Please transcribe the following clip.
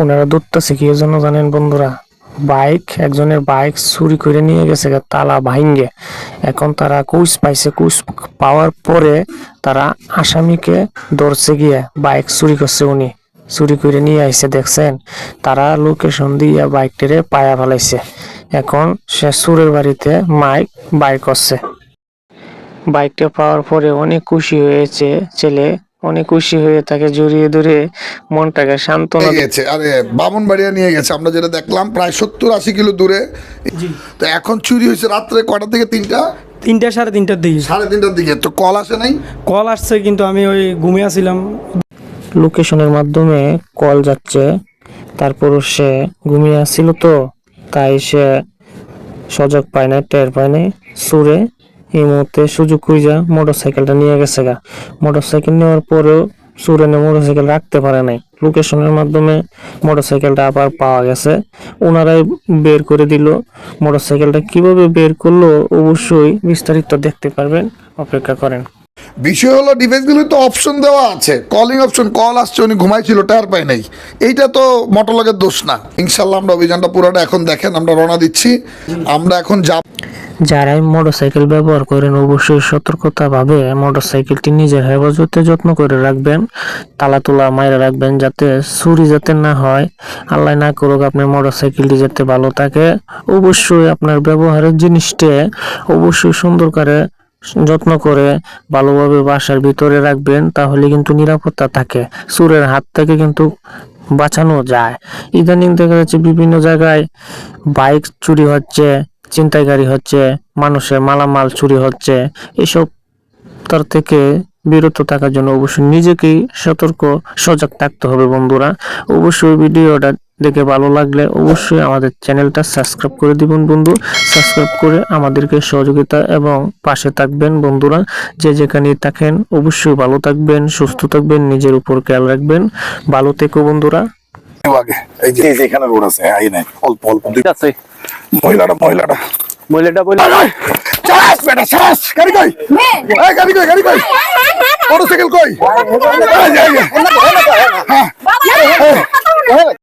ওনারা দৌড়তেছে কি জন্য জানেন বন্ধুরা? বাইক, একজনের বাইক চুরি করে নিয়ে গেছে তালা ভাঙ্গে। এখন তারা কুচ পাইছে কুচ পাওয়ার পরে তারা আসামিকে ধরছে গিয়ে, বাইক চুরি করছে উনি। চুরি করে নিয়ে আইছে, দেখছেন? তারা লোকেশন দিয়ে বাইকটিরে পায়া ফেলাইছে। এখন সে সুরের বাড়িতে মাইক বাইক করছে। বাইকটা পাওয়ার পরে অনেক খুশি হয়েছে, ছেলে অনেক খুশি হয়ে তাকে জড়িয়ে ধরে মনটাকে সান্ত্বনা গেছে। আরে বামনবাড়িয়া নিয়ে গেছে। আমরা যেটা দেখলাম প্রায় সত্তর আশি কিলো দূরে। তো এখন চুরি হয়েছে রাত্রে কটা থেকে তিনটা? তিনটা সাড়ে তিনটার দিকে। সাড়ে তিনটার দিকে। তো কল আসে নাই? কল আসছে কিন্তু আমি ওই ঘুমিয়ে আসছিলাম লোকেশনের মাধ্যমে কল যাচ্ছে তারপরও সে ঘুমিয়ে আসছিল তো তাই সে সজাগ পায় না টের পায় নাই। সুরে এই মুহূর্তে সুযোগ খুঁজা মোটর সাইকেলটা নিয়ে গেছে গা। মোটর সাইকেল নেওয়ার পরেও সুরে মোটর সাইকেল রাখতে পারে নাই। লোকেশনের মাধ্যমে মোটর সাইকেলটা আবার পাওয়া গেছে। ওনারাই বের করে দিল। মোটর সাইকেলটা কীভাবে বের করল অবশ্যই বিস্তারিত দেখতে পারবেন। অপেক্ষা করেন। বিষয় হলো ডিভাইসগুলো তো অপশন দেওয়া আছে। কলিং অপশন কল আসছে, উনি ঘুমাইছিল টায়ার পায় নাই। এইটা তো মোটরলগের দোষ না। ইনশাল্লাহ আমরা অভিযানটা পুরোটা এখন দেখেন, আমরা রওনা দিচ্ছি। আমরা এখন যাব যারাই মোটরসাইকেল ব্যবহার করেন, অবশ্যই সতর্কতা ভাবে মোটরসাইকেলটি নিজের হেফাজতে যত্ন করে রাখবেন তালা তোলা মাইরে রাখবেন যাতে চুরি যাতে না হয়। আল্লাহ না করুক আপনার মোটরসাইকেলটি যাতে ভালো থাকে। অবশ্যই আপনার ব্যবহারের জিনিসটি অবশ্যই সুন্দর করে যত্ন করে ভালোভাবে বাসার ভিতরে রাখবেন, তাহলে কিন্তু নিরাপত্তা থাকে। চোরের হাত থেকে কিন্তু বাঁচানো যায়। ইদানিং দেখা যাচ্ছে বিভিন্ন জায়গায় বাইক চুরি হচ্ছে ছিনতাইকারী হচ্ছে মানুষের মালামাল চুরি হচ্ছে এসব তার থেকে বিরত থাকার জন্য অবশ্যই নিজেকেই সতর্ক সজাগ থাকতে হবে বন্ধুরা। অবশ্যই ভিডিওটা দেখে ভালো লাগলে অবশ্যই আমাদের চ্যানেলটা সাবস্ক্রাইব করে দিবেন বন্ধু। সাবস্ক্রাইব করে আমাদেরকে সহযোগিতা এবং পাশে থাকবেন বন্ধুরা। যে যেখানে থাকেন অবশ্যই ভালো থাকবেন সুস্থ থাকবেন নিজের উপর খেয়াল রাখবেন। ভালো থেকো বন্ধুরা। আগে এই যে এখানে রোড আছে আই নাই অল্প অল্প আছে। মহিলাটা মহিলাটা মহিলাটা বলে চাস বেটা চাস গাড়ি কই এই গাড়ি কই গাড়ি কই মোটরসাইকেল কই। হ্যাঁ।